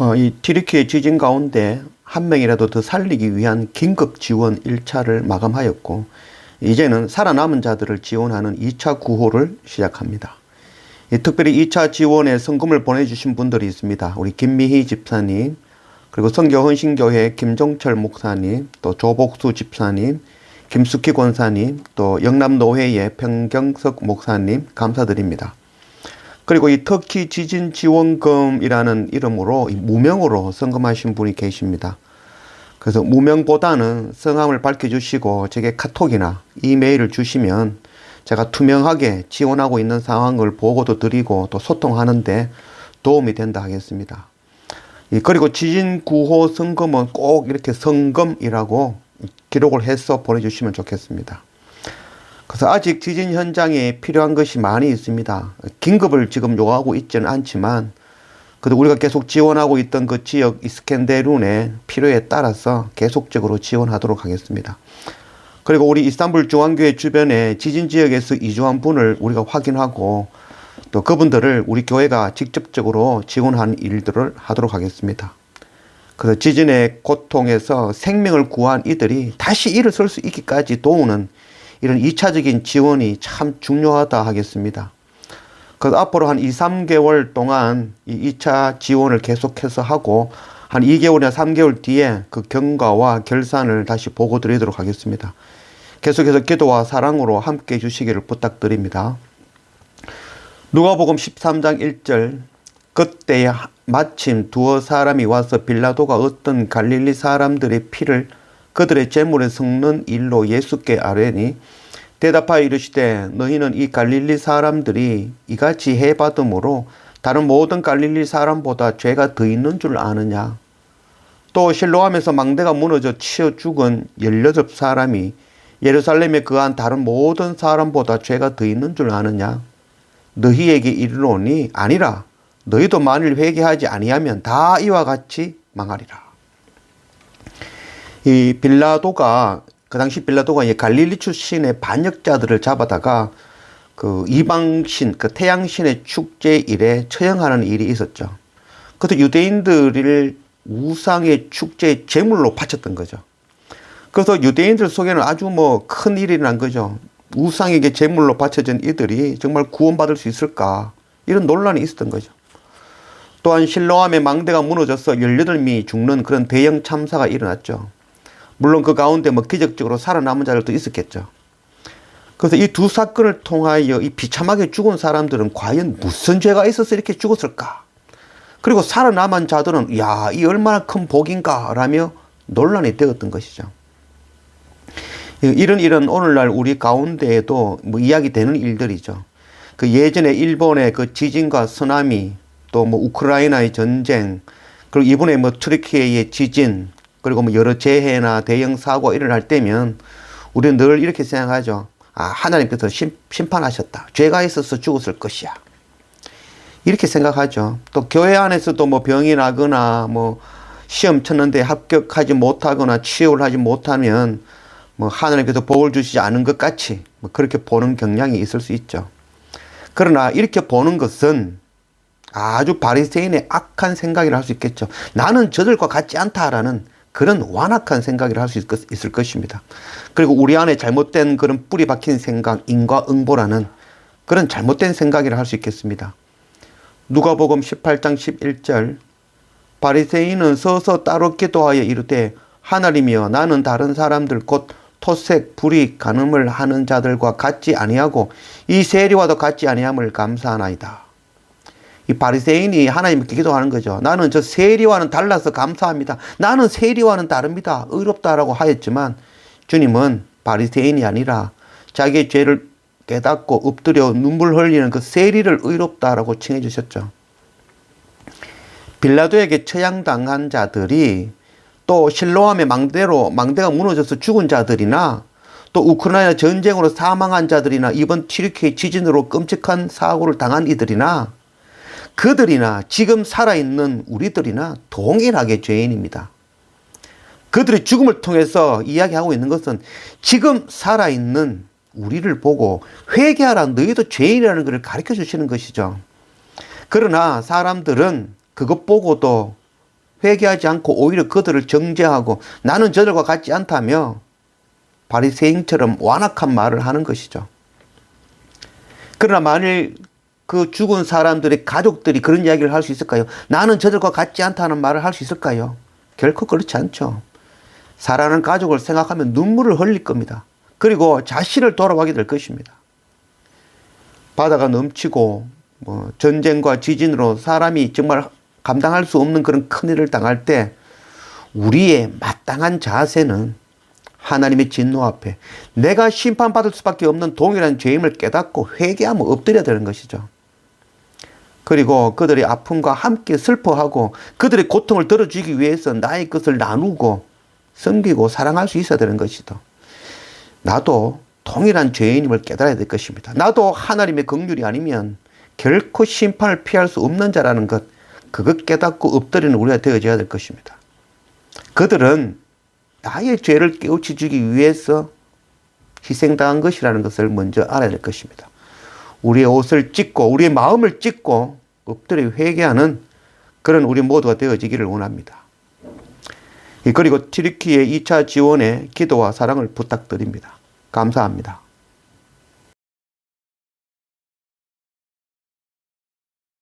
어, 이 티르키의 지진 가운데 한 명이라도 더 살리기 위한 긴급 지원 1차를 마감하였고 이제는 살아남은 자들을 지원하는 2차 구호를 시작합니다. 이 특별히 2차 지원에 성금을 보내주신 분들이 있습니다. 우리 김미희 집사님, 그리고 성교헌신교회 김종철 목사님, 또 조복수 집사님, 김숙희 권사님, 또 영남노회의 평경석 목사님 감사드립니다. 그리고 이 터키 지진 지원금이라는 이름으로 이 무명으로 성금하신 분이 계십니다. 그래서 무명보다는 성함을 밝혀주시고 제게 카톡이나 이메일을 주시면 제가 투명하게 지원하고 있는 상황을 보고도 드리고 또 소통하는데 도움이 된다 하겠습니다. 이 그리고 지진 구호 성금은 꼭 이렇게 성금이라고 기록을 해서 보내주시면 좋겠습니다. 그래서 아직 지진 현장에 필요한 것이 많이 있습니다. 긴급을 지금 요구하고 있지는 않지만 그래도 우리가 계속 지원하고 있던 그 지역 이스켄데룬의 필요에 따라서 계속적으로 지원하도록 하겠습니다. 그리고 우리 이스탄불 중앙교회 주변에 지진 지역에서 이주한 분을 우리가 확인하고 또 그분들을 우리 교회가 직접적으로 지원하는 일들을 하도록 하겠습니다. 그래서 지진의 고통에서 생명을 구한 이들이 다시 쓸수 있기까지 도우는 이런 2차적인 지원이 참 중요하다 하겠습니다. 그래서 앞으로 한 2, 3개월 동안 이 2차 지원을 계속해서 하고 한 2개월이나 3개월 뒤에 그 경과와 결산을 다시 보고 드리도록 하겠습니다. 계속해서 기도와 사랑으로 함께 해주시기를 부탁드립니다. 누가복음 13장 1절 그때 마침 두어 사람이 와서 빌라도가 어떤 갈릴리 사람들의 피를 그들의 재물에 섞는 일로 예수께 아뢰니 대답하여 이르시되 너희는 이 갈릴리 사람들이 이같이 해받음으로 다른 모든 갈릴리 사람보다 죄가 더 있는 줄 아느냐 또 실로암에서 망대가 무너져 치어 죽은 18사람이 예루살렘에 그한 다른 모든 사람보다 죄가 더 있는 줄 아느냐 너희에게 이르노니 아니라 너희도 만일 회개하지 아니하면 다 이와 같이 망하리라. 이 빌라도가 그 당시 빌라도가 이 갈릴리 출신의 반역자들을 잡아다가 그 이방신 그 태양신의 축제 일에 처형하는 일이 있었죠. 그것도 유대인들을 우상의 축제 제물로 바쳤던 거죠. 그래서 유대인들 속에는 아주 뭐 큰 일이 난 거죠. 우상에게 제물로 바쳐진 이들이 정말 구원받을 수 있을까? 이런 논란이 있었던 거죠. 또한 실로암의 망대가 무너져서 18명이 죽는 그런 대형 참사가 일어났죠. 물론 그 가운데 뭐 기적적으로 살아남은 자들도 있었겠죠. 그래서 이 두 사건을 통하여 이 비참하게 죽은 사람들은 과연 무슨 죄가 있어서 이렇게 죽었을까? 그리고 살아남은 자들은 야, 이 얼마나 큰 복인가? 라며 논란이 되었던 것이죠. 이런 일은 오늘날 우리 가운데에도 뭐 이야기되는 일들이죠. 그 예전에 일본의 그 지진과 쓰나미, 또 뭐 우크라이나의 전쟁, 그리고 이번에 뭐 트리키의 지진, 그리고 뭐 여러 재해나 대형 사고 일어날 때면 우리는 늘 이렇게 생각하죠. 아, 하나님께서 심, 심판하셨다. 죄가 있어서 죽었을 것이야. 이렇게 생각하죠. 또 교회 안에서도 뭐 병이 나거나 뭐 시험 쳤는데 합격하지 못하거나 취업을 하지 못하면 뭐 하나님께서 복을 주시지 않은 것 같이 뭐 그렇게 보는 경향이 있을 수 있죠. 그러나 이렇게 보는 것은 아주 바리새인의 악한 생각이라 할 수 있겠죠. 나는 저들과 같지 않다라는 그런 완악한 생각이라 할 수 있을 것입니다. 그리고 우리 안에 잘못된 그런 뿌리 박힌 생각, 인과응보라는 그런 잘못된 생각이라 할 수 있겠습니다. 누가복음 18장 11절 바리새인은 서서 따로 기도하여 이르되 하나님이여 나는 다른 사람들 곧 토색, 불이, 간음을 하는 자들과 같지 아니하고 이 세리와도 같지 아니함을 감사하나이다. 이 바리새인이 하나님께 기도하는 거죠. 나는 저 세리와는 달라서 감사합니다. 나는 세리와는 다릅니다. 의롭다라고 하였지만 주님은 바리새인이 아니라 자기의 죄를 깨닫고 엎드려 눈물 흘리는 그 세리를 의롭다라고 칭해 주셨죠. 빌라도에게 처양당한 자들이 또 실로암의 망대로 망대가 무너져서 죽은 자들이나 또 우크라이나 전쟁으로 사망한 자들이나 이번 튀르키의 지진으로 끔찍한 사고를 당한 이들이나 그들이나 지금 살아있는 우리들이나 동일하게 죄인입니다. 그들의 죽음을 통해서 이야기하고 있는 것은 지금 살아있는 우리를 보고 회개하라 너희도 죄인이라는 것을 가르쳐 주시는 것이죠. 그러나 사람들은 그것 보고도 회개하지 않고 오히려 그들을 정죄하고 나는 저들과 같지 않다며 바리새인처럼 완악한 말을 하는 것이죠. 그러나 만일 그 죽은 사람들의 가족들이 그런 이야기를 할 수 있을까요? 나는 저들과 같지 않다는 말을 할 수 있을까요? 결코 그렇지 않죠. 사랑하는 가족을 생각하면 눈물을 흘릴 겁니다. 그리고 자신을 돌아가게 될 것입니다. 바다가 넘치고 뭐 전쟁과 지진으로 사람이 정말 감당할 수 없는 그런 큰일을 당할 때 우리의 마땅한 자세는 하나님의 진노 앞에 내가 심판받을 수밖에 없는 동일한 죄임을 깨닫고 회개하며 엎드려야 되는 것이죠. 그리고 그들의 아픔과 함께 슬퍼하고 그들의 고통을 덜어주기 위해서 나의 것을 나누고 섬기고 사랑할 수 있어야 되는 것이죠. 나도 동일한 죄인임을 깨달아야 될 것입니다. 나도 하나님의 긍휼이 아니면 결코 심판을 피할 수 없는 자라는 것, 그것 깨닫고 엎드리는 우리가 되어져야 될 것입니다. 그들은 나의 죄를 깨우쳐 주기 위해서 희생당한 것이라는 것을 먼저 알아야 될 것입니다. 우리의 옷을 찢고 우리의 마음을 찢고 엎드려 회개하는 그런 우리 모두가 되어지기를 원합니다. 그리고 튀르키의 2차 지원에 기도와 사랑을 부탁드립니다. 감사합니다.